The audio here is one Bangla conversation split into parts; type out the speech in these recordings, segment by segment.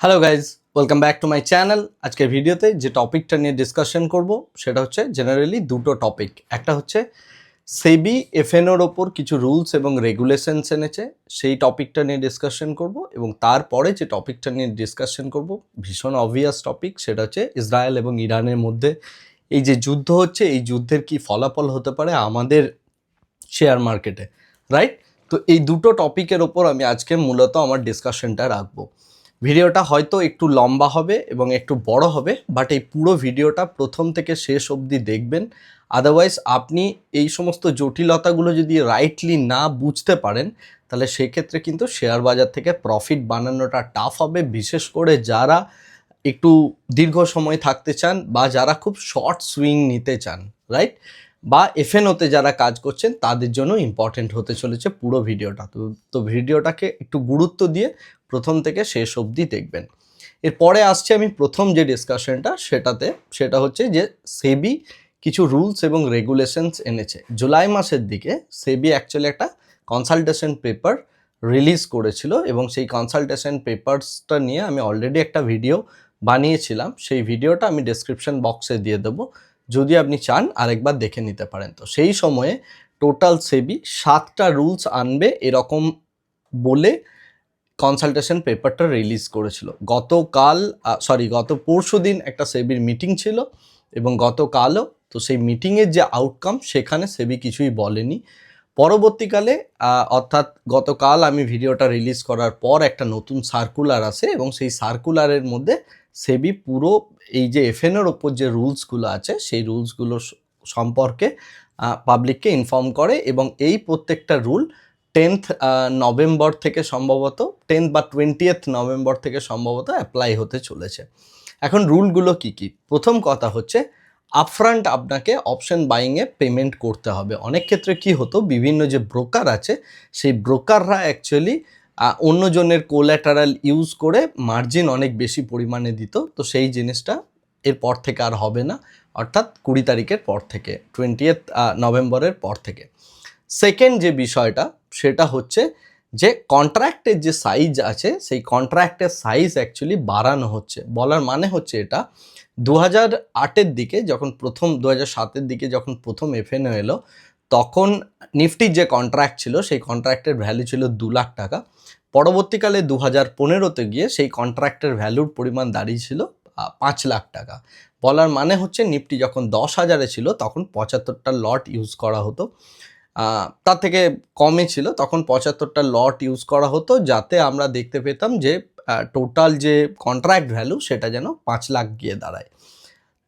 Hello guys welcome back to my channel আজকের ভিডিওতে যে টপিকটা নিয়ে ডিসকাশন করব, সেটা হচ্ছে জেনারেলি দুটো টপিক একটা হচ্ছে সেবি এফএনওর ওপর কিছু রুলস এবং রেগুলেশনস এনেছে, সেই টপিকটা নিয়ে ডিসকাশন করব এবং তারপরে যে টপিকটা নিয়ে ডিসকাশন করব, ভীষণ অবভিয়াস টপিক সেটা হচ্ছে ইসরায়েল এবং ইরানের মধ্যে। এই যে যুদ্ধ হচ্ছে, এই যুদ্ধের কি ফলাফল হতে পারে আমাদের শেয়ার মার্কেটে রাইট তো এই দুটো টপিকের ওপর আমি আজকে মূলত আমার ডিসকাশনটা রাখব। ভিডিওটা হয়তো একটু লম্বা হবে এবং একটু বড় হবে বাট এই পুরো ভিডিওটা প্রথম থেকে শেষ অবধি দেখবেন। আদারওয়াইজ আপনি এই সমস্ত জটিলতাগুলো যদি রাইটলি না বুঝতে পারেন, তাহলে সেক্ষেত্রে কিন্তু শেয়ার বাজার থেকে প্রফিট বানানোটা টাফ হবে। বিশেষ করে যারা একটু দীর্ঘ সময় থাকতে চান বা যারা খুব শর্ট সুইং নিতে চান রাইট বা এফএনওতে যারা কাজ করছেন, তাদের জন্য ইম্পর্টেন্ট হতে চলেছে পুরো ভিডিওটা। তো তো ভিডিওটাকে একটু গুরুত্ব দিয়ে প্রথম থেকে শেষ অবধি দেখবেন। এরপরে আসছে আমি প্রথম যে ডিসকাশনটা সেটাতে, সেটা হচ্ছে যে সেবি কিছু রুলস এবং রেগুলেশনস এনেছে। জুলাই মাসের দিকে সেবি অ্যাকচুয়ালি একটা কনসালটেশন পেপার রিলিজ করেছিল এবং সেই কনসালটেশন পেপারসটা নিয়ে আমি অলরেডি একটা ভিডিও বানিয়েছিলাম। সেই ভিডিওটা আমি ডেসক্রিপশন বক্সে দিয়ে দেবো। যদি আপনি চান আরেকবার দেখে নিতে পারেন। তো সেই সময়ে টোটাল সেবি সাতটা রুলস আনবে এরকম বলে কনসালটেশন পেপারটা রিলিজ করেছিল। গতকাল সরি গত পরশু দিন একটা সেবির মিটিং ছিল এবং গতকালও তো সেই মিটিংয়ের যে আউটকাম সেখানে সেবি কিছুই বলেনি। পরবর্তীকালে অর্থাৎ গতকাল আমি ভিডিওটা রিলিজ করার পর একটা নতুন সার্কুলার আসে এবং সেই সার্কুলারের মধ্যে সেবি পুরো এই যে এফএনের ওপর যে রুলসগুলো আছে সেই রুলসগুলো সম্পর্কে পাবলিককে ইনফর্ম করে এবং এই প্রত্যেকটা রুল টেন্থ নভেম্বর থেকে সম্ভবত, টেন্থ বা টোয়েন্টিয়েথ নভেম্বর থেকে সম্ভবত অ্যাপ্লাই হতে চলেছে। এখন রুলগুলো কি কি? প্রথম কথা হচ্ছে আপফ্রন্ট আপনাকে অপশন বাইংয়ে পেমেন্ট করতে হবে। অনেক ক্ষেত্রে কি হতো, বিভিন্ন যে ব্রোকার আছে, সেই ব্রোকাররা অ্যাকচুয়ালি অন্যজনের কোল্যাটারাল ইউজ করে মার্জিন অনেক বেশি পরিমাণে দিত। তো সেই জিনিসটা এরপর থেকে আর হবে না, অর্থাৎ কুড়ি তারিখের পর থেকে টোয়েন্টিয়েথ নভেম্বরের পর থেকে। সেকেন্ড যে বিষয়টা, সেটা হচ্ছে যে কন্ট্রাক্টের যে সাইজ আছে, সেই কন্ট্রাক্টের সাইজ অ্যাকচুয়ালি বাড়ানো হচ্ছে। বলার মানে হচ্ছে এটা দু হাজার আটের দিকে যখন প্রথম দু হাজার সাতের দিকে যখন প্রথম এফএনও এলো, তখন নিফটির যে কন্ট্রাক্ট ছিল, সেই কন্ট্রাক্টের ভ্যালু ছিল দু লাখ টাকা। পরবর্তীকালে দু হাজার পনেরোতে গিয়ে সেই কন্ট্রাক্টের ভ্যালুর পরিমাণ দাঁড়িয়েছিল পাঁচ লাখ টাকা। বলার মানে হচ্ছে নিফটি যখন দশ হাজারে ছিল, তখন পঁচাত্তরটা লট ইউজ করা হতো। তার থেকে কমে ছিল। তখন পঁচাত্তরটা লট ইউজ করা হতো যাতে আমরা দেখতে পেতাম যে টোটাল যে কন্ট্রাক্ট ভ্যালু সেটা যেন পাঁচ লাখ গিয়ে দাঁড়ায়।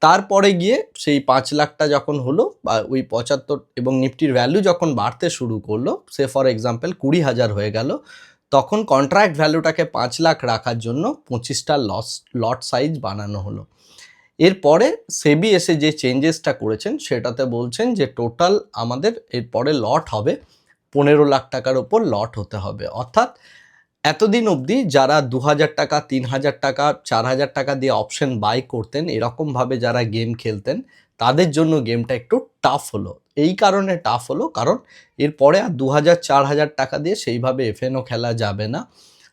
তারপরে গিয়ে সেই পাঁচ লাখটা যখন হলো বা ওই পঁচাত্তর এবং নিফটির ভ্যালু যখন বাড়তে শুরু করল, সে ফর এক্সাম্পল কুড়ি হাজার হয়ে গেল, তখন কন্ট্রাক্ট ভ্যালুটাকে পাঁচ লাখ রাখার জন্য পঁচিশটা লস লট সাইজ বানানো হলো। এরপরে সেবি এসে যে চেঞ্জেসটা করেছেন, সেটাতে বলছেন যে টোটাল আমাদের এরপরে লট হবে পনেরো লাখ টাকার ওপর লট হতে হবে। অর্থাৎ এতদিন অবধি যারা দু হাজার টাকা তিন হাজার টাকা চার হাজার টাকা দিয়ে অপশন বাই করতেন, এরকমভাবে যারা গেম খেলতেন, তাদের জন্য গেমটা একটু টাফ হলো। এই কারণে টাফ হলো, কারণ এরপরে আর দু হাজার চার হাজার টাকা দিয়ে সেইভাবে এফএনও খেলা যাবে না।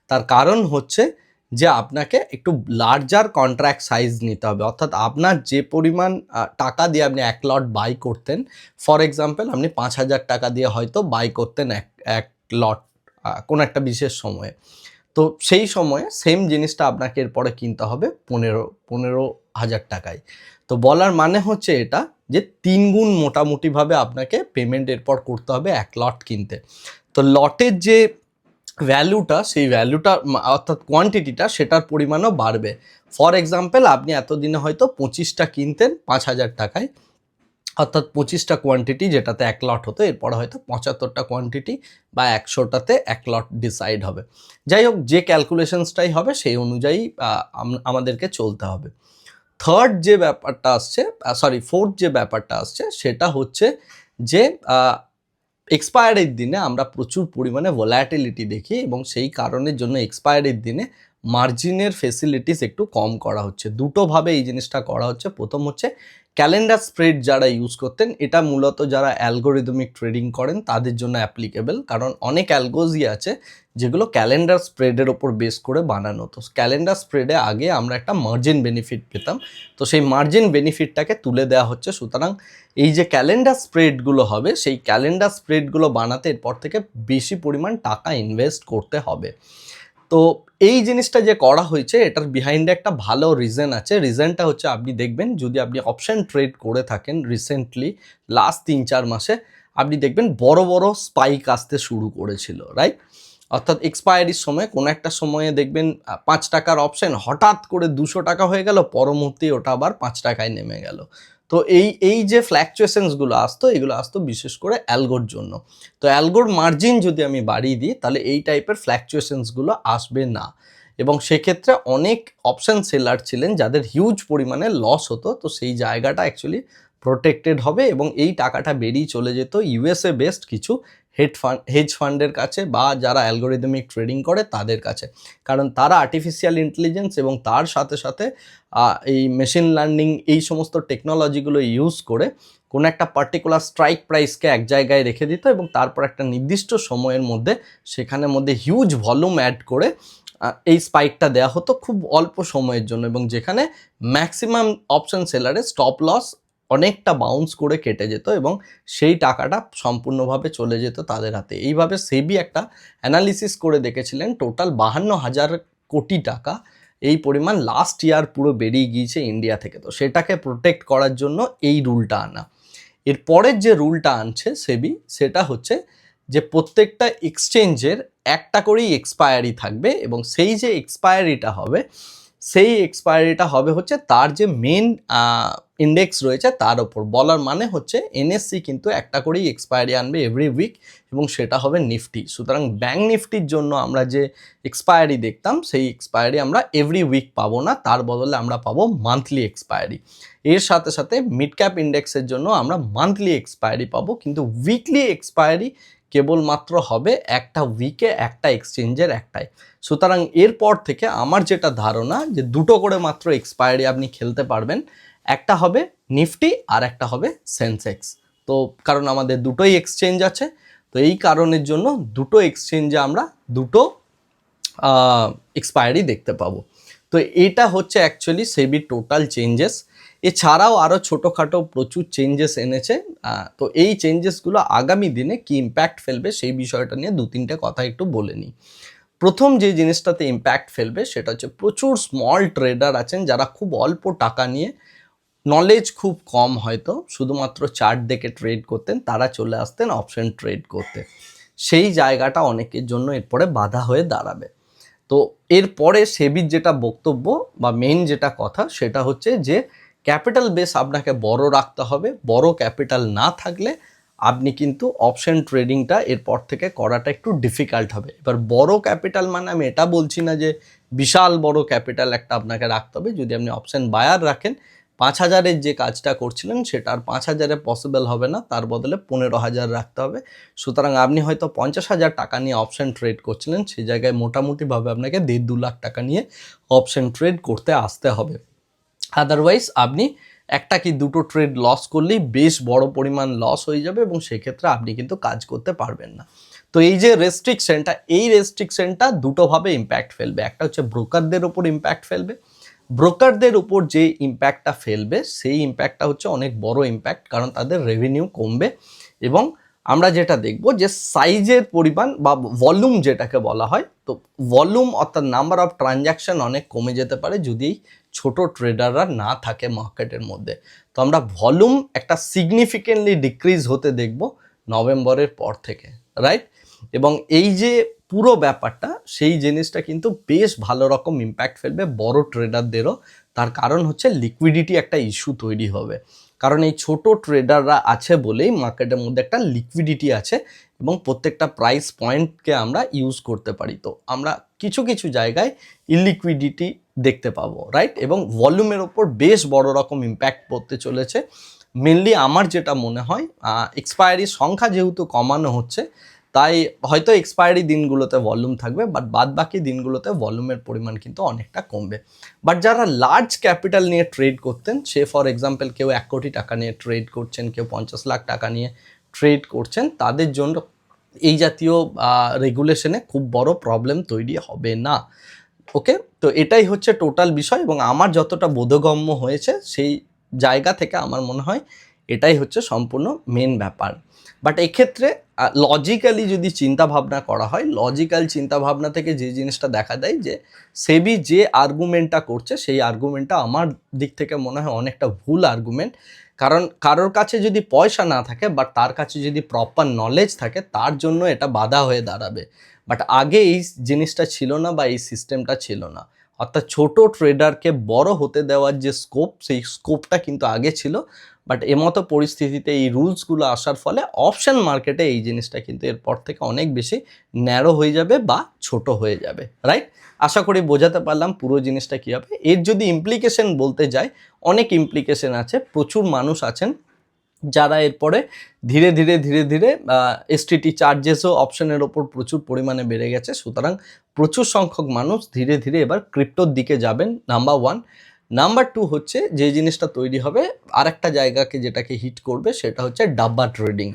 তার কারণ হচ্ছে যে আপনাকে একটু লার্জার কন্ট্রাক্ট সাইজ নিতে হবে। অর্থাৎ আপনার যে পরিমাণ টাকা দিয়ে আপনি এক লট বাই করতেন ফর এক্সাম্পল আপনি পাঁচ হাজার টাকা দিয়ে হয়তো বাই করতেন এক এক লট কোনো একটা বিশেষ সময়ে। তো সেই সময়ে সেম জিনিসটা আপনাকে এরপরে কিনতে হবে পনেরো পনেরো হাজার টাকায়। তো বলার মানে হচ্ছে এটা যে তিন গুণ মোটামুটিভাবে আপনাকে পেমেন্ট এরপর করতে হবে এক লট কিনতে। তো লটের যে ভ্যালুটা সেই ভ্যালুটা অর্থাৎ কোয়ান্টিটিটা সেটার পরিমাণও বাড়বে। ফর এক্সাম্পল আপনি এতদিনে হয়তো পঁচিশটা কিনতেন পাঁচ হাজার টাকায়। অর্থাৎ পঁচিশটা কোয়ান্টিটি যেটাতে এক লট হতো, এরপরে হয়তো পঁচাত্তরটা কোয়ান্টিটি বা একশোটাতে এক লট ডিসাইড হবে। যাই হোক, যে ক্যালকুলেশনসটাই হবে, সেই অনুযায়ী আমাদেরকে চলতে হবে। থার্ড যে ব্যাপারটা আসছে সরি ফোর্থ যে ব্যাপারটা আসছে, সেটা হচ্ছে যে এক্সপায়ারির দিনে আমরা প্রচুর পরিমাণে ভোলাটিলিটি দেখি এবং সেই কারণের জন্য এক্সপায়ারির দিনে মার্জিনের ফেসিলিটিস একটু কম করা হচ্ছে। দুটোভাবে এই জিনিসটা করা হচ্ছে। প্রথম হচ্ছে ক্যালেন্ডার স্প্রেড যারা ইউজ করতেন, এটা মূলত যারা অ্যালগোরিদমিক ট্রেডিং করেন, তাদের জন্য অ্যাপ্লিকেবল কারণ অনেক অ্যালগোজই আছে যেগুলো ক্যালেন্ডার স্প্রেডের ওপর বেস করে বানানো। তো ক্যালেন্ডার স্প্রেডে আগে আমরা একটা মার্জিন বেনিফিট পেতাম। তো সেই মার্জিন বেনিফিটটাকে তুলে দেওয়া হচ্ছে। সুতরাং এই যে ক্যালেন্ডার স্প্রেডগুলো হবে, সেই ক্যালেন্ডার স্প্রেডগুলো বানাতে এরপর থেকে বেশি পরিমাণ টাকা ইনভেস্ট করতে হবে। তো এই জিনিসটা যে করা হয়েছে, এটার বিহাইন্ডে একটা ভালো রিজন আছে। রিজনটা হচ্ছে আপনি দেখবেন, যদি আপনি অপশন ট্রেড করে থাকেন রিসেন্টলি লাস্ট তিন চার মাসে, আপনি দেখবেন বড় বড় স্পাইক আসতে শুরু করেছিল রাইট অর্থাৎ এক্সপায়ারির সময় কোনো একটা সময়ে দেখবেন পাঁচ টাকার অপশন হঠাৎ করে দুশো টাকা হয়ে গেল পরমুহূর্তে ওটা আবার পাঁচ টাকায় নেমে গেল। তো এই এই যে ফ্ল্যাকচুয়েশনসগুলো আসতো, এগুলো আসতো বিশেষ করে অ্যালগোর জন্য। তো অ্যালগোর মার্জিন যদি আমি বাড়িয়ে দিই, তাহলে এই টাইপের ফ্ল্যাকচুয়েশনসগুলো আসবে না। এবং সেক্ষেত্রে অনেক অপশান সেলার ছিলেন যাদের হিউজ পরিমাণে লস হতো, তো সেই জায়গাটা অ্যাকচুয়ালি প্রোটেক্টেড হবে এবং এই টাকাটা বেরিয়ে চলে যেত ইউএসএ বেস্ট কিছু হেড ফান্ড হেজ ফান্ডের কাছে বা যারা অ্যালগোরিদমিক ট্রেডিং করে তাদের কাছে। কারণ তারা আর্টিফিশিয়াল ইন্টেলিজেন্স এবং তার সাথে সাথে এই মেশিন লার্নিং এই সমস্ত টেকনোলজিগুলো ইউজ করে কোনো একটা পার্টিকুলার স্ট্রাইক প্রাইসকে এক জায়গায় রেখে দিত এবং তারপর একটা নির্দিষ্ট সময়ের মধ্যে সেখানের মধ্যে হিউজ ভলিউম অ্যাড করে এই স্পাইকটা দেওয়া হতো খুব অল্প সময়ের জন্য এবং যেখানে ম্যাক্সিমাম অপশন সেলারে স্টপ লস অনেকটা বাউন্স করে কেটে যেত এবং সেই টাকাটা সম্পূর্ণভাবে চলে যেত তাদের হাতে। এইভাবে সেবি একটা অ্যানালিসিস করে দেখেছিলেন। টোটাল বাহান্ন হাজার কোটি টাকা এই পরিমাণ লাস্ট ইয়ার পুরো বেরিয়ে গিয়েছে ইন্ডিয়া থেকে। তো সেটাকে প্রোটেক্ট করার জন্য এই রুলটা আনা। এর পরের যে রুলটা আনছে সেবি, সেটা হচ্ছে যে প্রত্যেকটা এক্সচেঞ্জের একটা করেই এক্সপায়ারি থাকবে এবং সেই যে এক্সপায়ারিটা হবে সেই এক্সপায়ারিটা হবে হচ্ছে তার যে মেন ইন্ডেক্স রয়েছে তার ওপর। বলার মানে হচ্ছে এনএসসি কিন্তু একটা করেই এক্সপায়ারি আনবে এভরি উইক এবং সেটা হবে নিফটি সুতরাং ব্যাঙ্ক নিফটির জন্য আমরা যে এক্সপায়ারি দেখতাম, সেই এক্সপায়ারি আমরা এভরি উইক পাবো না, তার বদলে আমরা পাবো মান্থলি এক্সপায়ারি এর সাথে সাথে মিড ক্যাপ ইন্ডেক্সের জন্য আমরা মান্থলি এক্সপায়ারি পাবো, কিন্তু উইকলি এক্সপায়ারি কেবলমাত্র হবে একটা উইকে একটা এক্সচেঞ্জের একটাই। সুতরাং এরপর থেকে আমার যেটা ধারণা যে দুটো করে মাত্র এক্সপায়ারি আপনি খেলতে পারবেন, একটা হবে নিফটি আর একটা হবে সেন্সেক্স তো কারণ আমাদের দুটোই এক্সচেঞ্জ আছে, তো এই কারণের জন্য দুটো এক্সচেঞ্জে আমরা দুটো এক্সপায়ারি দেখতে পাবো। তো এটা হচ্ছে অ্যাকচুয়ালি সেবির টোটাল চেঞ্জেস এছাড়াও আরও ছোটোখাটো প্রচুর চেঞ্জেস এনেছে তো এই চেঞ্জেসগুলো আগামী দিনে কি ইম্প্যাক্ট ফেলবে সেই বিষয়টা নিয়ে দু তিনটে কথা একটু বলে নিই। প্রথম যে জিনিসটাতে ইম্প্যাক্ট ফেলবে সেটা হচ্ছে প্রচুর স্মল ট্রেডার আছেন যারা খুব অল্প টাকা নিয়ে নলেজ খুব কম হয়তো, শুধুমাত্র চার্ট দেখে ট্রেড করতেন, তারা চলে আসতেন অপশন ট্রেড করতে। সেই জায়গাটা অনেকের জন্য এরপরে বাধা হয়ে দাঁড়াবে। তো এরপরে সেবির যেটা বক্তব্য বা মেন যেটা কথা সেটা হচ্ছে যে ক্যাপিটাল বেস আপনাকে বড় রাখতে হবে, বড় ক্যাপিটাল না থাকলে আপনি কিন্তু অপশন ট্রেডিংটা এরপর থেকে করাটা একটু ডিফিকাল্ট হবে। এবার বড় ক্যাপিটাল মানে আমি এটা বলছি না যে বিশাল বড় ক্যাপিটাল একটা আপনাকে রাখতে হবে। যদি আপনি অপশন বায়ার রাখেন, পাঁচ হাজারের যে কাজটা করছিলেন সেটা আর পাঁচ হাজারে পসিবল হবে না, তার বদলে পনেরো হাজার রাখতে হবে। সুতরাং আপনি হয়তো পঞ্চাশ হাজার টাকা নিয়ে অপশন ট্রেড করছিলেন সেই জায়গায় মোটামুটিভাবে আপনাকে দেড় দু লাখ টাকা নিয়ে অপশন ট্রেড করতে আসতে হবে। আদারওয়াইজ আপনি একটা কি দুটো ট্রেড লস করলেই বেশ বড় পরিমাণ লস হয়ে যাবে এবং সেক্ষেত্রে আপনি কিন্তু কাজ করতে পারবেন না। তো এই যে রেস্ট্রিকশনটা এই রেস্ট্রিকশনটা দুটোভাবে ইম্প্যাক্ট ফেলবে। একটা হচ্ছে ব্রোকারদের ওপর ইম্প্যাক্ট ফেলবে। ব্রোকারদের উপর যে ইম্প্যাক্টটা ফেলবে, সেই ইম্প্যাক্টটা হচ্ছে অনেক বড় ইম্প্যাক্ট কারণ তাদের রেভিনিউ কমবে এবং আমরা যেটা দেখব যে সাইজের পরিমাণ বা ভলিউম যেটাকে বলা হয়, তো ভলিউম অর্থাৎ নাম্বার অফ ট্রানজ্যাকশন অনেক কমে যেতে পারে যদি ছোট ট্রেডাররা না থাকে মার্কেটের মধ্যে। তো আমরা ভলিউম একটা সিগনিফিকেন্টলি ডিক্রিজ হতে দেখব নভেম্বরের পর থেকে, রাইট? এবং এই যে পুরো ব্যাপারটা, সেই জিনিসটা কিন্তু বেশ ভালো রকম ইম্প্যাক্ট ফেলবে বড় ট্রেডারদেরও। তার কারণ হচ্ছে লিকুইডিটি একটা ইস্যু তৈরি হবে। কারণ এই ছোট ট্রেডাররা আছে বলেই মার্কেটের মধ্যে একটা লিকুইডিটি আছে এবং প্রত্যেকটা প্রাইস পয়েন্টকে আমরা ইউজ করতে পারি। তো আমরা কিছু কিছু জায়গায় ইলিকুইডিটি দেখতে পাবো রাইট এবং ভলিউমের ওপর বেশ বড় রকম ইম্প্যাক্ট পড়তে চলেছে। মেনলি আমার যেটা মনে হয় এক্সপায়ারির সংখ্যা যেহেতু কমানো হচ্ছে তাই হয়তো এক্সপায়ারি দিনগুলোতে ভলিউম থাকবে বাট বাদ বাকি দিনগুলোতে ভলিউমের পরিমাণ কিন্তু অনেকটা কমবে। বাট যারা লার্জ ক্যাপিটাল নিয়ে ট্রেড করতেন, সে ফর এক্সাম্পল কেউ এক কোটি টাকা নিয়ে ট্রেড করছেন, কেউ পঞ্চাশ লাখ টাকা নিয়ে ট্রেড করছেন, তাদের জন্য এই জাতীয় রেগুলেশনে খুব বড় প্রবলেম তৈরি হবে না। ওকে তো এটাই হচ্ছে টোটাল বিষয় এবং আমার যতটা বোধগম্য হয়েছে, সেই জায়গা থেকে আমার মনে হয় এটাই হচ্ছে সম্পূর্ণ মেন ব্যাপার। বাট এক্ষেত্রে লজিক্যালি যদি চিন্তা ভাবনা করা হয় লজিক্যাল চিন্তা ভাবনা থেকে যে জিনিসটা দেখা দেয় যে, সেবি যে আর্গুমেন্টটা করছে, সেই আর্গুমেন্টটা আমার দিক থেকে মনে হয় অনেকটা ভুল আর্গুমেন্ট কারণ কারোর কাছে যদি পয়সা না থাকে বাট তার কাছে যদি প্রপার নলেজ থাকে, তার জন্য এটা বাধা হয়ে দাঁড়াবে। বাট আগে এই জিনিসটা ছিল না বা এই সিস্টেমটা ছিল না। অর্থাৎ ছোট ট্রেডারকে বড় হতে দেওয়ার যে স্কোপ সেই স্কোপটা কিন্তু আগে ছিল। বাট এমতো পরিস্থিতিতে এই রুলসগুলো আসার ফলে অপশান মার্কেটে এই জিনিসটা কিন্তু এরপর থেকে অনেক বেশি ন্যারো হয়ে যাবে বা ছোট হয়ে যাবে রাইট আশা করি বোঝাতে পারলাম পুরো জিনিসটা কী হবে। এর যদি ইমপ্লিকেশন বলতে যাই, অনেক ইমপ্লিকেশন আছে, প্রচুর মানুষ আছেন যারা এরপরে ধীরে ধীরে ধীরে ধীরে এসটিটি চার্জেসও অপশনের ওপর প্রচুর পরিমাণে বেড়ে গেছে। সুতরাং প্রচুর সংখ্যক মানুষ ধীরে ধীরে এবার ক্রিপ্টোর দিকে যাবেন নাম্বার ওয়ান নাম্বার টু হচ্ছে যে জিনিসটা তৈরি হবে আরেকটা জায়গাকে যেটাকে হিট করবে সেটা হচ্ছে ডাব্বা ট্রেডিং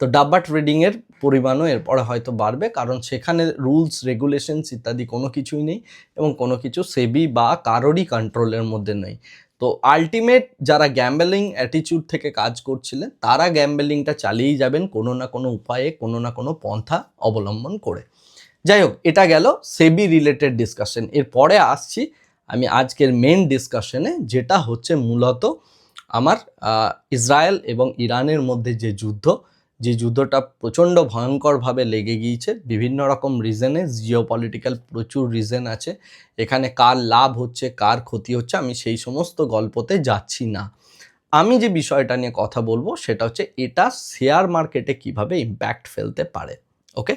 তো ডাব্বা ট্রেডিংয়ের পরিমাণও এরপরে হয়তো বাড়বে কারণ সেখানে রুলস রেগুলেশনস ইত্যাদি কোনো কিছুই নেই এবং কোনো কিছু সেবি বা কারোরই কন্ট্রোলের মধ্যে নেই। তো আলটিমেট যারা গ্যাম্বেলিং অ্যাটিচিউড থেকে কাজ করছিলেন, তারা গ্যাম্বেলিংটা চালিয়েই যাবেন কোনো না কোনো উপায়ে, কোনো না কোনো পন্থা অবলম্বন করে। যাই হোক, এটা গেল সেবি রিলেটেড ডিসকাশন এরপরে আসছি আমি আজকের মেন ডিসকাশনে যেটা হচ্ছে মূলত আমার ইসরায়েল এবং ইরানের মধ্যে যে যুদ্ধ, যে যুদ্ধটা প্রচণ্ড ভয়ঙ্করভাবে লেগে গিয়েছে, বিভিন্ন রকম রিজনে জিও পলিটিক্যাল প্রচুর রিজন আছে, এখানে কার লাভ হচ্ছে, কার ক্ষতি হচ্ছে, আমি সেই সমস্ত গল্পতে যাচ্ছি না। আমি যে বিষয়টা নিয়ে কথা বলব সেটা হচ্ছে এটা শেয়ার মার্কেটে কীভাবে ইম্প্যাক্ট ফেলতে পারে ওকে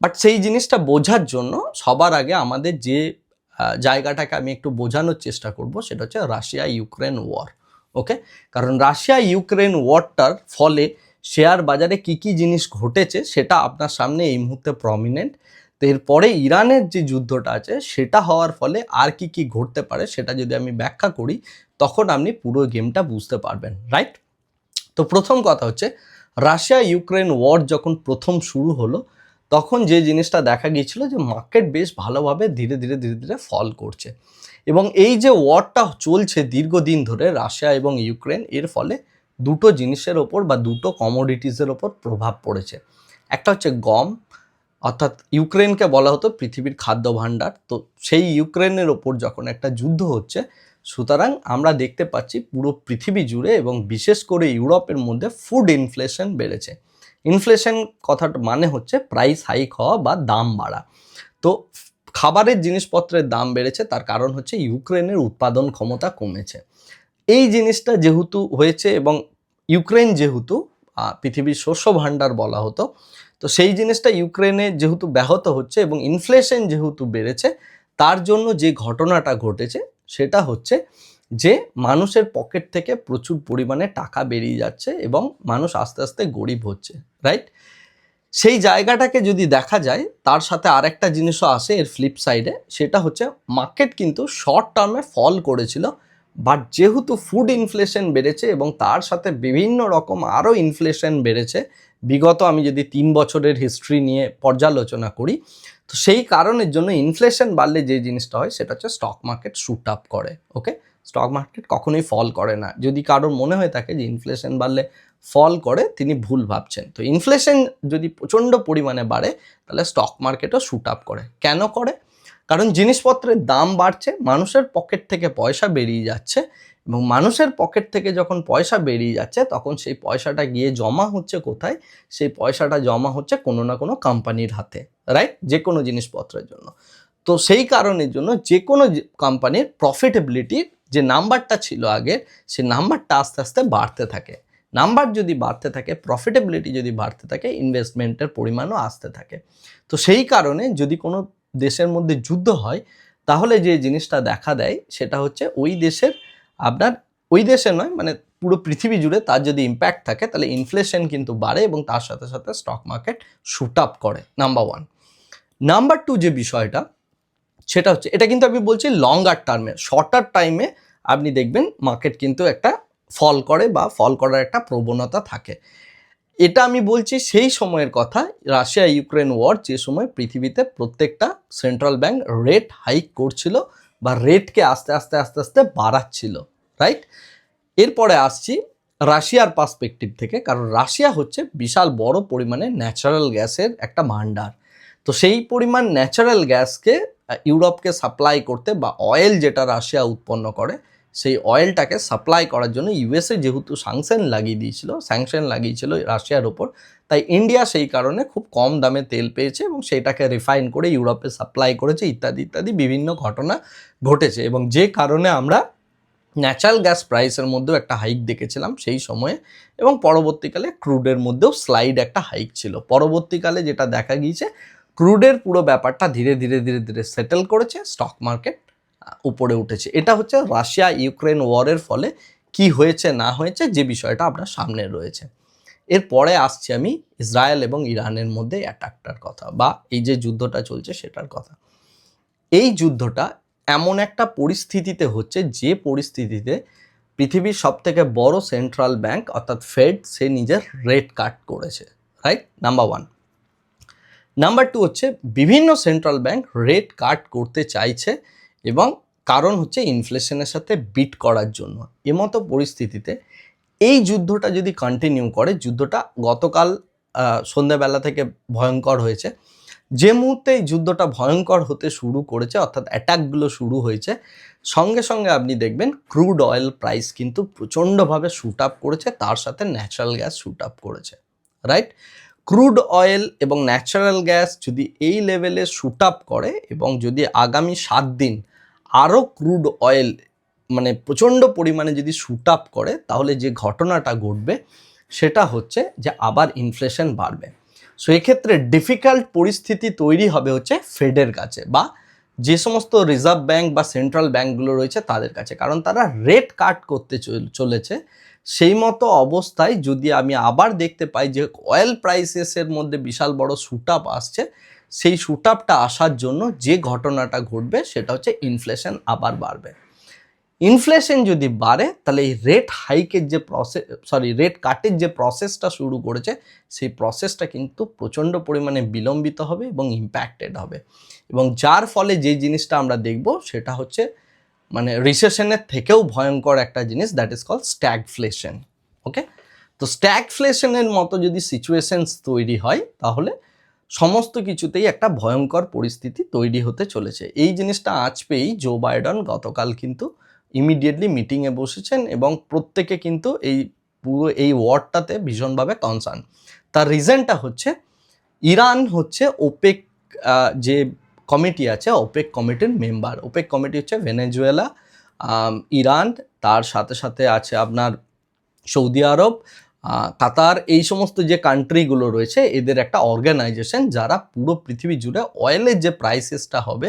বাট সেই জিনিসটা বোঝার জন্য সবার আগে আমাদের যে জায়গাটাকে আমি একটু বোঝানোর চেষ্টা করব, সেটা হচ্ছে রাশিয়া ইউক্রেন ওয়ার ওকে কারণ রাশিয়া ইউক্রেন ওয়ারটার ফলে শেয়ার বাজারে কি কি জিনিস ঘটেছে, সেটা আপনার সামনে এই মুহূর্তে প্রমিনেন্ট তো এরপরে ইরানের যে যুদ্ধটা আছে, সেটা হওয়ার ফলে আর কি কি ঘটতে পারে, সেটা যদি আমি ব্যাখ্যা করি, তখন আপনি পুরো গেমটা বুঝতে পারবেন রাইট তো প্রথম কথা হচ্ছে রাশিয়া ইউক্রেন ওয়ার যখন প্রথম শুরু হলো তখন যে জিনিসটা দেখা গিয়েছিল যে মার্কেট বেশ ভালোভাবে ধীরে ধীরে ধীরে ধীরে ফল করছে। এবং এই যে ওয়ারটা চলছে দীর্ঘদিন ধরে রাশিয়া এবং ইউক্রেন, এর ফলে দুটো জিনিসের ওপর বা দুটো কমোডিটিসের ওপর প্রভাব পড়েছে। একটা হচ্ছে গম, অর্থাৎ ইউক্রেনকে বলা হতো পৃথিবীর খাদ্য ভাণ্ডার। তো সেই ইউক্রেনের ওপর যখন একটা যুদ্ধ হচ্ছে, সুতরাং আমরা দেখতে পাচ্ছি পুরো পৃথিবী জুড়ে এবং বিশেষ করে ইউরোপের মধ্যে ফুড ইনফ্লেশন বেড়েছে। ইনফ্লেশন কথাটা মানে হচ্ছে প্রাইস হাইক হওয়া বা দাম বাড়া। তো খাবারের জিনিসপত্রের দাম বেড়েছে, তার কারণ হচ্ছে ইউক্রেনের উৎপাদন ক্ষমতা কমেছে। এই জিনিসটা যেহেতু হয়েছে এবং ইউক্রেন যেহেতু পৃথিবীর শস্য ভাণ্ডার বলা হতো, তো সেই জিনিসটা ইউক্রেনে যেহেতু ব্যাহত হচ্ছে এবং ইনফ্লেশন যেহেতু বেড়েছে, তার জন্য যে ঘটনাটা ঘটেছে, সেটা হচ্ছে যে মানুষের পকেট থেকে প্রচুর পরিমাণে টাকা বেরিয়ে যাচ্ছে এবং মানুষ আস্তে আস্তে গরিব হচ্ছে রাইট সেই জায়গাটাকে যদি দেখা যায়, তার সাথে আরেকটা জিনিসও আসে এর ফ্লিপ সাইডে সেটা হচ্ছে মার্কেট কিন্তু শর্ট টার্মে ফল করেছিল বাট যেহেতু ফুড ইনফ্লেশন বেড়েছে এবং তার সাথে বিভিন্ন রকম আরও ইনফ্লেশন বেড়েছে, বিগত আমি যদি তিন বছরের হিস্ট্রি নিয়ে পর্যালোচনা করি, তো সেই কারণের জন্য ইনফ্লেশন বাড়লে যে জিনিসটা হয়, সেটা হচ্ছে স্টক মার্কেট শুট আপ করে ওকে স্টক মার্কেট কখনোই ফল করে না। যদি কারোর মনে হয়ে থাকে যে ইনফ্লেশন বাড়লে ফল করে, তিনি ভুল ভাবছেন। তো ইনফ্লেশন যদি প্রচণ্ড পরিমাণে বাড়ে, তাহলে স্টক মার্কেটও শ্যুট আপ করে। কেন করে? কারণ জিনিসপত্রের দাম বাড়ছে, মানুষের পকেট থেকে পয়সা বেরিয়ে যাচ্ছে এবং মানুষের পকেট থেকে যখন পয়সা বেরিয়ে যাচ্ছে, তখন সেই পয়সাটা গিয়ে জমা হচ্ছে কোথায়? সেই পয়সাটা জমা হচ্ছে কোনো না কোনো কোম্পানির হাতে রাইট যে কোনো জিনিসপত্রের জন্য। তো সেই কারণের জন্য যে কোনো কোম্পানির প্রফিটেবিলিটি যে নাম্বারটা ছিল আগে সে নাম্বারটা আস্তে আস্তে বাড়তে থাকে। নাম্বার যদি বাড়তে থাকে প্রফিটেবিলিটি যদি বাড়তে থাকে ইনভেস্টমেন্টের পরিমাণও আসতে থাকে। তো সেই কারণে যদি কোনো দেশের মধ্যে যুদ্ধ হয়, তাহলে যে জিনিসটা দেখা দেয়, সেটা হচ্ছে ওই দেশের আপনার, ওই দেশে নয় মানে পুরো পৃথিবী জুড়ে তার যদি ইম্প্যাক্ট থাকে, তাহলে ইনফ্লেশন কিন্তু বাড়ে এবং তার সাথে সাথে স্টক মার্কেট শুট আপ করে নাম্বার ওয়ান নাম্বার টু যে বিষয়টা, সেটা হচ্ছে, এটা কিন্তু আমি বলছি লঙ্গার টার্মে শর্টার টাইমে আপনি দেখবেন মার্কেট কিন্তু একটা ফল করে বা ফল করার একটা প্রবণতা থাকে। এটা আমি বলছি সেই সময়ের কথা, রাশিয়া ইউক্রেন ওয়ার যে সময় পৃথিবীতে প্রত্যেকটা সেন্ট্রাল ব্যাংক রেট হাইক করছিল বা রেটকে আস্তে আস্তে আস্তে আস্তে বাড়াচ্ছিল রাইট এরপরে আসছি রাশিয়ার পার্সপেক্টিভ থেকে, কারণ রাশিয়া হচ্ছে বিশাল বড় পরিমাণে ন্যাচারাল গ্যাসের একটা ভান্ডার তো সেই পরিমাণ ন্যাচারাল গ্যাসকে ইউরোপকে সাপ্লাই করতে বা অয়েল যেটা রাশিয়া উৎপন্ন করে সেই অয়েলটাকে সাপ্লাই করার জন্য ইউএসএ যেহেতু স্যাংশন লাগিয়ে দিয়েছিল স্যাংশন লাগিয়েছিল রাশিয়ার ওপর, তাই ইন্ডিয়া সেই কারণে খুব কম দামে তেল পেয়েছে এবং সেটাকে রিফাইন করে ইউরোপে সাপ্লাই করেছে, ইত্যাদি ইত্যাদি বিভিন্ন ঘটনা ঘটেছে। এবং যে কারণে আমরা ন্যাচারাল গ্যাস প্রাইসের মধ্যেও একটা হাইক দেখেছিলাম সেই সময়ে এবং পরবর্তীকালে ক্রুডের মধ্যেও স্লাইড একটা হাইক ছিল। পরবর্তীকালে যেটা দেখা গিয়েছে ক্রুডের পুরো ব্যাপারটা ধীরে ধীরে ধীরে ধীরে সেটেল করেছে স্টক মার্কেট উপরে উঠেছে। এটা হচ্ছে রাশিয়া ইউক্রেন ওয়ারের ফলে কি হয়েছে, না হয়েছে, যে বিষয়টা আপনার সামনে রয়েছে। এরপরে আসছি আমি ইসরায়েল এবং ইরানের মধ্যে অ্যাটাকটার কথা বা এই যে যুদ্ধটা চলছে সেটার কথা। এই যুদ্ধটা এমন একটা পরিস্থিতিতে হচ্ছে, যে পরিস্থিতিতে পৃথিবীর সব থেকে বড় সেন্ট্রাল ব্যাংক অর্থাৎ ফেড সে নিজের রেট কাট করেছে right number one number two হচ্ছে, বিভিন্ন সেন্ট্রাল ব্যাংক রেট কাট করতে চাইছে এবং কারণ হচ্ছে ইনফ্লেশনের সাথে বিট করার জন্য। এমতো পরিস্থিতিতে এই যুদ্ধটা যদি কন্টিনিউ করে, যুদ্ধটা গতকাল সন্ধ্যাবেলা থেকে ভয়ঙ্কর হয়েছে। যে মুহূর্তে এই যুদ্ধটা ভয়ঙ্কর হতে শুরু করেছে, অর্থাৎ অ্যাটাকগুলো শুরু হয়েছে, সঙ্গে সঙ্গে আপনি দেখবেন ক্রুড অয়েল প্রাইস কিন্তু প্রচণ্ডভাবে শুট আপ করেছে, তার সাথে ন্যাচারাল গ্যাস শুট আপ করেছে রাইট ক্রুড অয়েল এবং ন্যাচারাল গ্যাস যদি এই লেভেলে শুট আপ করে এবং যদি আগামী সাত দিন আরও ক্রুড অয়েল মানে প্রচণ্ড পরিমাণে যদি শুট আপ করে, তাহলে যে ঘটনাটা ঘটবে, সেটা হচ্ছে যে আবার ইনফ্লেশন বাড়বে। সো এক্ষেত্রে ডিফিকাল্ট পরিস্থিতি তৈরি হবে হচ্ছে ফেডের কাছে বা যে সমস্ত রিজার্ভ ব্যাংক বা সেন্ট্রাল ব্যাংকগুলো রয়েছে তাদের কাছে। কারণ তারা রেট কাট করতে চলেছে। সেই মতো অবস্থায় যদি আমি আবার দেখতে পাই যে অয়েল প্রাইসেসের মধ্যে বিশাল বড় শুট আপ আসছে সেই শুট আপটা আসার জন্য যে ঘটনাটা ঘটবে সেটা হচ্ছে ইনফ্লেশন আবার বাড়বে। ইনফ্লেশন যদি বাড়ে, তাহলে এই রেট হাইকের যে প্রসেস সরি রেট কাটের যে প্রসেসটা শুরু করেছে, সেই প্রসেসটা কিন্তু প্রচণ্ড পরিমাণে বিলম্বিত হবে এবং ইম্প্যাক্টেড হবে। এবং যার ফলে যে জিনিসটা আমরা দেখব, সেটা হচ্ছে মানে রিসেশনের থেকেও ভয়ঙ্কর একটা জিনিস that is call stagflation okay তো স্ট্যাগফ্লেশনের মতো যদি সিচুয়েশনস তৈরি হয়, তাহলে সমস্ত কিছুতেই একটা ভয়ঙ্কর পরিস্থিতি তৈরি হতে চলেছে। এই জিনিসটা আজ পেয়েই জো বাইডন গতকাল কিন্তু ইমিডিয়েটলি মিটিংয়ে বসেছেন এবং প্রত্যেকে কিন্তু এই পুরো এই ওয়ার্ডটাতে ভীষণভাবে কনসার্ন তার রিজনটা হচ্ছে, ইরান হচ্ছে ওপেক যে কমিটি আছে ওপেক কমিটির মেম্বার ওপেক কমিটি হচ্ছে ভেনেজুয়েলা ইরান, তার সাথে সাথে আছে আপনার সৌদি আরব কাতার এই সমস্ত যে কান্ট্রিগুলো রয়েছে, এদের একটা অর্গানাইজেশন যারা পুরো পৃথিবী জুড়ে অয়েলের যে প্রাইসেসটা হবে,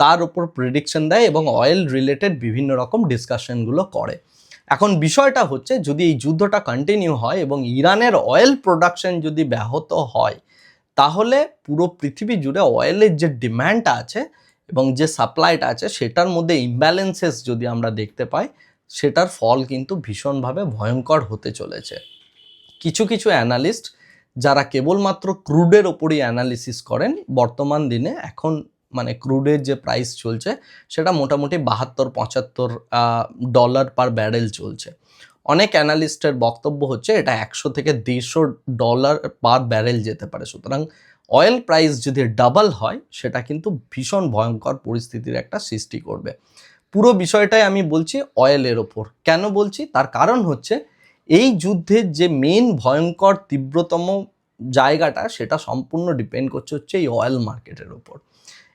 তার উপর প্রেডিকশন দেয় এবং অয়েল রিলেটেড বিভিন্ন রকম ডিসকাশনগুলো করে। এখন বিষয়টা হচ্ছে, যদি এই যুদ্ধটা কন্টিনিউ হয় এবং ইরানের অয়েল প্রোডাকশন যদি ব্যাহত হয়, তাহলে পুরো পৃথিবী জুড়ে অয়েলের যে ডিম্যান্ডটা আছে এবং যে সাপ্লাইটা আছে, সেটার মধ্যে ইমব্যালেন্সেস যদি আমরা দেখতে পাই, সেটার ফল কিন্তু ভীষণভাবে ভয়ঙ্কর হতে চলেছে। কিছু কিছু অ্যানালিস্ট যারা কেবলমাত্র ক্রুডের ওপরই অ্যানালিসিস করেন, বর্তমান দিনে এখন মানে ক্রুডের যে প্রাইস চলছে, সেটা মোটামুটি বাহাত্তর, পঁচাত্তর ডলার পার ব্যারেল চলছে। অনেক অ্যানালিস্টের বক্তব্য হচ্ছে এটা একশো থেকে দেড়শো ডলার পার ব্যারেল যেতে পারে। সুতরাং অয়েল প্রাইস যদি ডাবল হয়, সেটা কিন্তু ভীষণ ভয়ঙ্কর পরিস্থিতির একটা সৃষ্টি করবে। পুরো বিষয়টাই আমি বলছি অয়েলের ওপর। কেন বলছি? তার কারণ হচ্ছে এই যুদ্ধের যে মেন ভয়ঙ্কর, তীব্রতম জায়গাটা, সেটা সম্পূর্ণ ডিপেন্ড করছে হচ্ছে এই অয়েল মার্কেটের ওপর।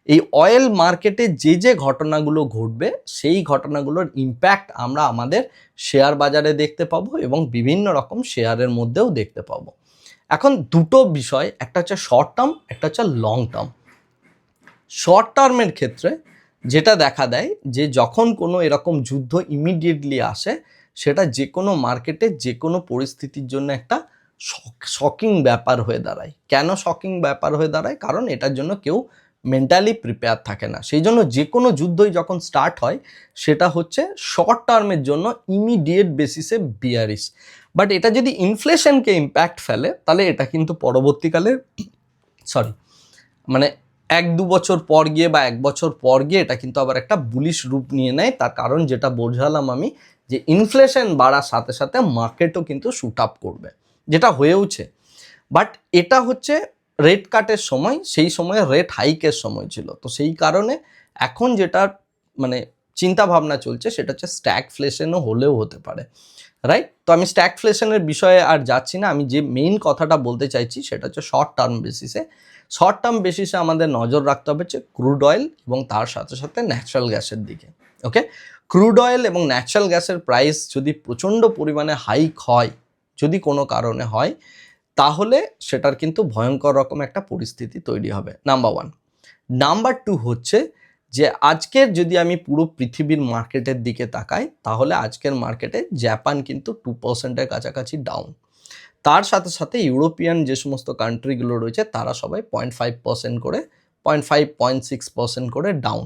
এই অয়েল মার্কেটে যে যে ঘটনাগুলো ঘটবে, সেই ঘটনাগুলোর ইম্প্যাক্ট আমরা আমাদের শেয়ার বাজারে দেখতে পাবো এবং বিভিন্ন রকম শেয়ারের মধ্যেও দেখতে পাবো। এখন দুটো বিষয়, একটা হচ্ছে শর্ট টার্ম একটা হচ্ছে লং টার্ম শর্ট টার্মের ক্ষেত্রে যেটা দেখা দেয় যে যখন কোনো এরকম যুদ্ধ ইমিডিয়েটলি আসে সেটা যে কোনো মার্কেটে যে কোনো পরিস্থিতির জন্য একটা শকিং ব্যাপার হয়ে দাঁড়ায়। কেন শকিং ব্যাপার হয়ে দাঁড়ায়? কারণ এটার জন্য কেউ মেন্টালি প্রিপেয়ার থাকে না। সেই জন্য যে কোনো যুদ্ধই যখন স্টার্ট হয়, সেটা হচ্ছে শর্ট টার্মের জন্য ইমিডিয়েট বেসিসে বিয়ারিস বাট এটা যদি ইনফ্লেশনকে ইম্প্যাক্ট ফেলে, তাহলে এটা কিন্তু পরবর্তীকালে সরি মানে এক দু বছর পর গিয়ে বা এক বছর পর গিয়ে এটা কিন্তু আবার একটা বুলিশ রূপ নিয়ে নেয়। তার কারণ যেটা বোঝালাম আমি যে ইনফ্লেশন বাড়ার সাথে সাথে মার্কেটও কিন্তু শুট আপ করবে, যেটা হয়েওছে। বাট এটা হচ্ছে রেট কাটের সময়, সেই সময় রেট হাইকের সময় ছিল। তো সেই কারণে এখন যেটা মানে চিন্তা ভাবনা চলছে, সেটা হচ্ছে স্ট্যাক ফ্লেশনও হলেও হতে পারে রাইট তো আমি স্ট্যাক ফ্লেশনের বিষয়ে আর যাচ্ছি না। আমি যে মেইন কথাটা বলতে চাইছি, সেটা হচ্ছে শর্ট টার্ম বেসিসে শর্ট টার্ম বেসিসে আমাদের নজর রাখতে হবে হচ্ছে ক্রুড অয়েল এবং তার সাথে সাথে ন্যাচারাল গ্যাসের দিকে ওকে ক্রুড অয়েল এবং ন্যাচারাল গ্যাসের প্রাইস যদি প্রচণ্ড পরিমাণে হাইক হয়, যদি কোনো কারণে হয়, তাহলে সেটার কিন্তু ভয়ঙ্কর রকম একটা পরিস্থিতি তৈরি হবে। নাম্বার ওয়ান নাম্বার টু হচ্ছে যে আজকের যদি আমি পুরো পৃথিবীর মার্কেটের দিকে তাকাই, তাহলে আজকের মার্কেটে জাপান কিন্তু টু পার্সেন্টের কাছাকাছি ডাউন তার সাথে সাথে ইউরোপিয়ান যে সমস্ত কান্ট্রিগুলো রয়েছে, তারা সবাই পয়েন্ট ফাইভ পার্সেন্ট করে point five point six percent করে ডাউন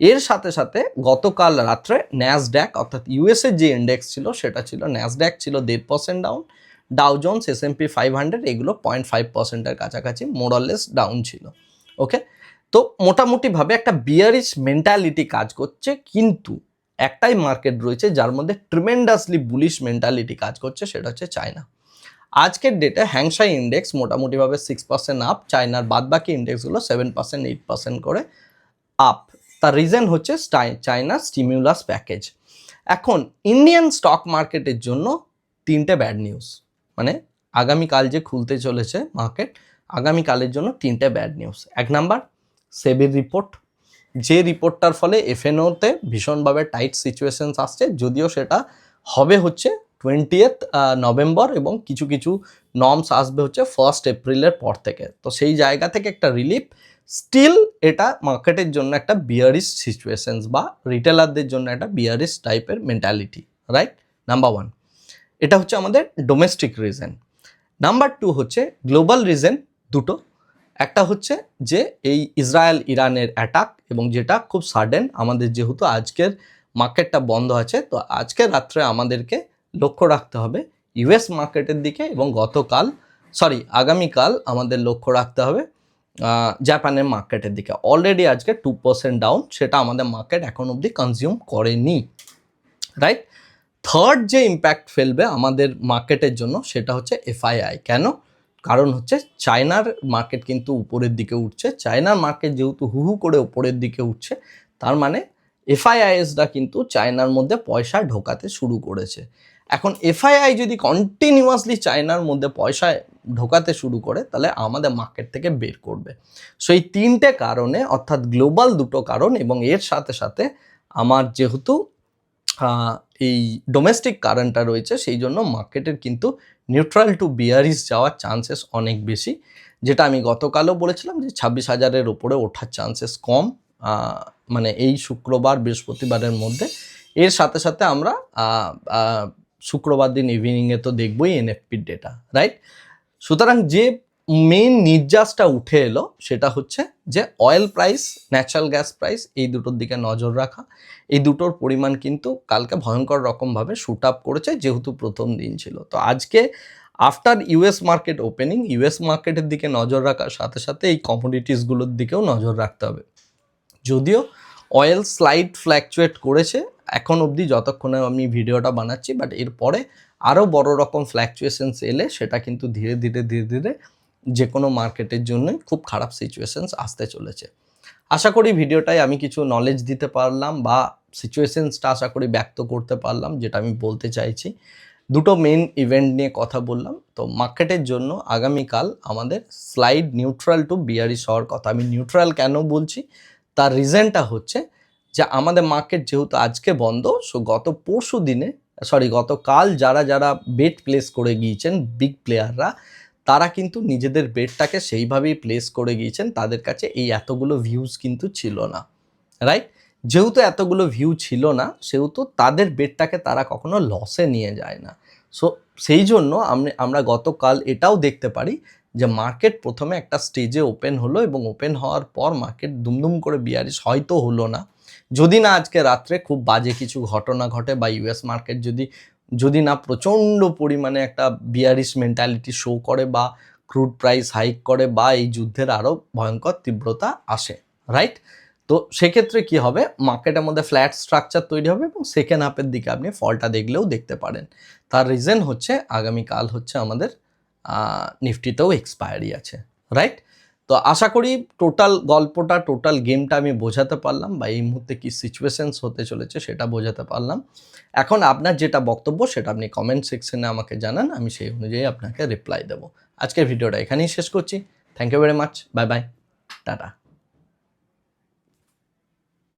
এর সাথে সাথে গতকাল রাত্রে ন্যাসড্যাক অর্থাৎ ইউএসের যে ইন্ডেক্স ছিল, সেটা ছিল ন্যাসড্যাক ছিল দেড় percent down Dow Jones S and P five hundred এগুলো পয়েন্ট ফাইভ পার্সেন্টের কাছাকাছি মোরাললেস ডাউন ছিল ওকে তো মোটামুটিভাবে একটা বিয়ারিশ মেন্টালিটি কাজ করছে, কিন্তু একটাই মার্কেট রয়েছে যার মধ্যে ট্রিমেন্ডাসলি বুলিশ মেন্টালিটি কাজ করছে, সেটা হচ্ছে চায়না আজকের ডেটে হ্যাংশাই ইন্ডেক্স মোটামুটিভাবে সিক্স পার্সেন্ট আপ চায়নার বাদবাকি ইন্ডেক্সগুলো সেভেন পার্সেন্ট এইট পার্সেন্ট করে আপ তার রিজন হচ্ছে চায়না স্টিমিউলাস প্যাকেজ এখন ইন্ডিয়ান স্টক মার্কেটের জন্য তিনটে ব্যাড নিউজ মানে আগামীকাল যে খুলতে চলেছে মার্কেট আগামীকালের জন্য তিনটে ব্যাড নিউজ এক নাম্বার সেবির রিপোর্ট যে রিপোর্টটার ফলে এফএনওতে ভীষণভাবে টাইট সিচুয়েশনস আসছে, যদিও সেটা হবে হচ্ছে টোয়েন্টিয়েথ নভেম্বর এবং কিছু কিছু নর্মস আসবে হচ্ছে ফার্স্ট এপ্রিলের পর থেকে। তো সেই জায়গা থেকে একটা রিলিফ স্টিল এটা মার্কেটের জন্য একটা বিয়ারিস সিচুয়েশনস বা রিটেলারদের জন্য একটা বিয়ারিস টাইপের মেন্টালিটি রাইট নাম্বার ওয়ান এটা হচ্ছে আমাদের ডোমেস্টিক রিজন নাম্বার টু হচ্ছে গ্লোবাল রিজন দুটো। একটা হচ্ছে যে এই ইসরায়েল ইরানের অ্যাটাক এবং যেটা খুব সাডেন আমাদের যেহেতু আজকের মার্কেটটা বন্ধ আছে, তো আজকে রাত্রে আমাদেরকে লক্ষ্য রাখতে হবে ইউএস মার্কেটের দিকে এবং গতকাল সরি আগামীকাল আমাদের লক্ষ্য রাখতে হবে জাপানের মার্কেটের দিকে। অলরেডি আজকে টু পার্সেন্ট ডাউন সেটা আমাদের মার্কেট এখন অবধি কনজিউম করেনি রাইট থার্ড যে ইম্প্যাক্ট ফেলবে আমাদের মার্কেটের জন্য, সেটা হচ্ছে এফআইআই কেন? কারণ হচ্ছে চায়নার মার্কেট কিন্তু উপরের দিকে উঠছে। চায়নার মার্কেট যেহেতু হু হু করে উপরের দিকে উঠছে, তার মানে এফআইআইএসরা কিন্তু চায়নার মধ্যে পয়সা ঢোকাতে শুরু করেছে। এখন এফআইআই যদি কন্টিনিউয়াসলি চায়নার মধ্যে পয়সা ঢোকাতে শুরু করে, তাহলে আমাদের মার্কেট থেকে বের করবে। সো এই তিনটে কারণে, অর্থাৎ গ্লোবাল দুটো কারণ এবং এর সাথে সাথে আমার যেহেতু এই ডোমেস্টিক কারেন্টটা রয়েছে, সেই জন্য মার্কেটের কিন্তু নিউট্রাল টু বিয়ারিস যাওয়ার চান্সেস অনেক বেশি। যেটা আমি গতকালও বলেছিলাম যে ছাব্বিশ হাজারের ওপরে ওঠার চান্সেস কম মানে এই শুক্রবার, বৃহস্পতিবারের মধ্যে। এর সাথে সাথে আমরা শুক্রবার দিন ইভিনিংয়ে তো দেখবই এনএফপির ডেটা রাইট সুতরাং যে মেন নির্যাসটা উঠে এলো সেটা হচ্ছে যে oil price natural gas price এই দুটোর দিকে নজর রাখা। এই দুটোর পরিমাণ কিন্তু কালকে ভয়ঙ্কর রকমভাবে শুট আপ করেছে যেহেতু প্রথম দিন ছিল। তো আজকে after US market opening US মার্কেটের দিকে নজর রাখার সাথে সাথে এই কমোডিটিসগুলোর দিকেও নজর রাখতে হবে। যদিও অয়েল স্লাইড ফ্ল্যাকচুয়েট করেছে, এখন অবধি যতক্ষণে আমি ভিডিওটা বানাচ্ছি বাট এরপরে আরও বড় রকম ফ্ল্যাকচুয়েশনস এলে সেটা কিন্তু ধীরে ধীরে ধীরে ধীরে যে কোনো মার্কেটের জন্যই খুব খারাপ সিচুয়েশনস আসতে চলেছে। আশা করি ভিডিওটায় আমি কিছু নলেজ দিতে পারলাম বা সিচুয়েশনসটা আশা করি ব্যক্ত করতে পারলাম, যেটা আমি বলতে চাইছি। দুটো মেন ইভেন্ট নিয়ে কথা বললাম। তো মার্কেটের জন্য আগামীকাল আমাদের স্লাইড নিউট্রাল টু বিয়ারিশ হওয়ার কথা। আমি নিউট্রাল কেন বলছি? তার রিজনটা হচ্ছে যে আমাদের মার্কেট যেহেতু আজকে বন্ধ সো গত পরশু দিনে সরি গতকাল যারা যারা বেট প্লেস করে গিয়েছেন বিগ প্লেয়াররা তারা কিন্তু নিজেদের বেডটাকে সেইভাবেই প্লেস করে গিয়েছেন, তাদের কাছে এই এতগুলো ভিউজ কিন্তু ছিল না রাইট যেহেতু এতগুলো ভিউ ছিল না, সেহেতু তাদের বেডটাকে তারা কখনো লসে নিয়ে যায় না। সো সেই জন্য আমরা গতকাল এটাও দেখতে পারি যে মার্কেট প্রথমে একটা স্টেজে ওপেন হলো এবং ওপেন হওয়ার পর মার্কেট দুমদুম করে বিয়ারিশ হয়তো হলো না। যদি না আজকে রাত্রে খুব বাজে কিছু ঘটনা ঘটে বা ইউএস মার্কেট যদি যদি না প্রচণ্ড পরিমাণে একটা বিয়ারিশ মেন্টালিটি শো করে বা ক্রুড প্রাইস হাইক করে বা এই যুদ্ধের আরও ভয়ঙ্কর তীব্রতা আসে রাইট তো সেক্ষেত্রে কি হবে? মার্কেটের মধ্যে ফ্ল্যাট স্ট্রাকচার তৈরি হবে এবং সেকেন্ড হাফের দিকে আপনি ফলটা দেখলেও দেখতে পারেন। তার রিজন হচ্ছে আগামীকাল হচ্ছে আমাদের নিফটিতেও এক্সপায়ারি আছে রাইট তো আশা করি টোটাল গল্পটা টোটাল গেমটা আমি বোঝাতে পারলাম বা এই মুহূর্তে কী সিচুয়েশানস হতে চলেছে সেটা বোঝাতে পারলাম। এখন আপনার যেটা বক্তব্য সেটা আপনি কমেন্ট সেকশনে আমাকে জানান, আমি সেই অনুযায়ী আপনাকে রিপ্লাই দেবো। আজকের ভিডিওটা এখানেই শেষ করছি। Thank you very much bye bye tata